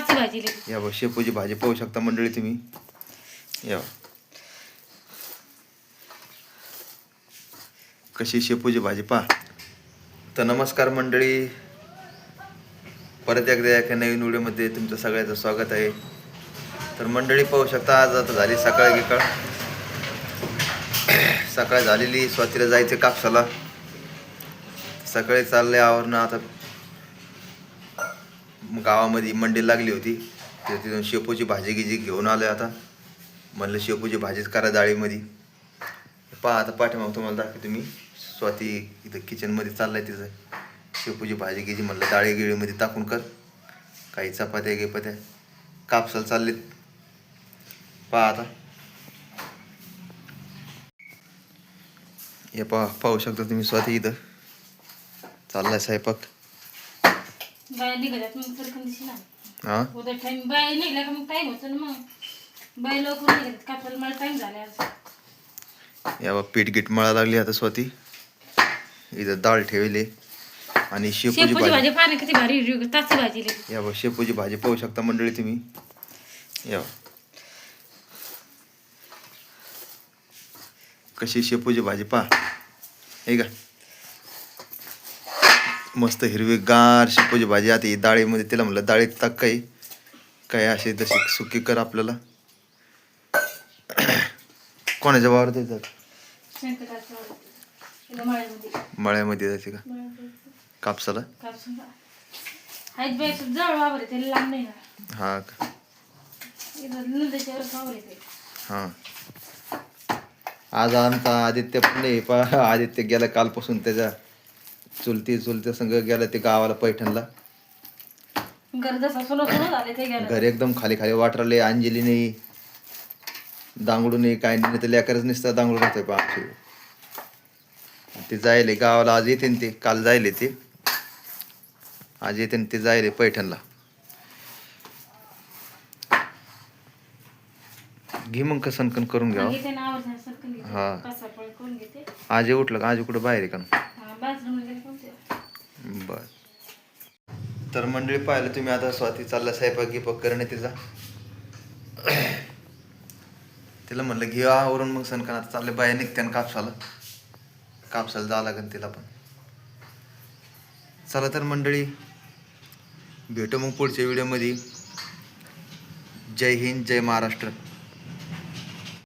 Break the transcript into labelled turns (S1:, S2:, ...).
S1: शेपाची भाजी
S2: या बघ शेपूची भाजी पाहू शकता मंडळी तुम्ही. या कशी शेपूची भाजी पहा. तर नमस्कार मंडळी. परत एकदा एका नवीन व्हिडिओमध्ये तुमचं सगळ्याचं स्वागत आहे. तर मंडळी पाहू शकता आज आता झाली सकाळ गिकाळ. सकाळ झालेली स्वातीला जायचं कापसाला. सकाळी चालले आवरणं आता गावामध्ये मंडी लागली होती. तर तिथून शेपूची भाजी गिजी घेऊन आलो आता. म्हणलं शेपूची भाजीच करा डाळीमध्ये. पहा आता पाठीमाग तुम्हाला दाखवतो मी. स्वाती इथं किचनमध्ये चाललंय तिचं शेपूची भाजी गिजी म्हणलं डाळी गिळीमध्ये टाकून कर. काही चपात्या गिपात्या. कापसाला चाललेत. पहा आता. हे पहा पाहू शकता तुम्ही स्वाती इथं. चाललाय स्वयंपाक.
S1: बाया निघाल्यात मग सरकन दिशी ना
S2: हां?
S1: उद्या टाइम बाया निघल्या का मग टाइम होतो ना मग. बाया लवकर निघाल्यात कापायला मला टाइम झाला आज.
S2: या बा पीठ गिट मळा लागली आता स्वाती. इथं डाळ ठेवली आणि शेपूची
S1: शेपूची
S2: भाजी.
S1: भाजी पाहणं किती भारी हिरवी ताची भाजी
S2: या बा शेपूची भाजी पाहू शकता मंडळी तुम्ही. या बा. कशी शेपूची भाजी पहा. हे का मस्त हिरवी गार शेपूची भाजी आता ही डाळीमध्ये तिला म्हणलं डाळीत टाक काही. काय अशी तशी सुकी कर आपल्याला. कोणाच्या
S1: आवडतं. तिला मळ्यामध्ये
S2: जायचे का? कापसाला?
S1: असं वावर
S2: हा का?
S1: वावर.
S2: हा. आज आमचा आदित्य पण नाही पा आदित्य गेला कालपासून त्याच्या चुलती चुलत्या संग गेला ते गावाला पैठणला.
S1: घर जसं सोनं सोनं झालं ते गेलं.
S2: घर एकदम खाली खाली वाटरले अंजली नाही दांगडू नाही काय नाही तर लेकरच नुसतं दांगडू राहतोय पा ते जायले गावाला आज येते न ते काल जायले ते. आज येते न ते जायले पैठणला. घे मग कसं कन करून घ्या हा. आज उठलं का? आज कुठं बाहेर आहे का? तर मंडळी पाहिलं तुम्ही आता स्वाती चालला स्वयंपाक गिपक करणे तिचा. तिला म्हणलं घे आवरून मग सणकन आता चालले बाया निघत्यान कापसाला. कापसाला जावं लागेल तिला पण. चला तर मंडळी भेटू मग पुढच्या व्हिडिओमध्ये जय हिंद जय महाराष्ट्र.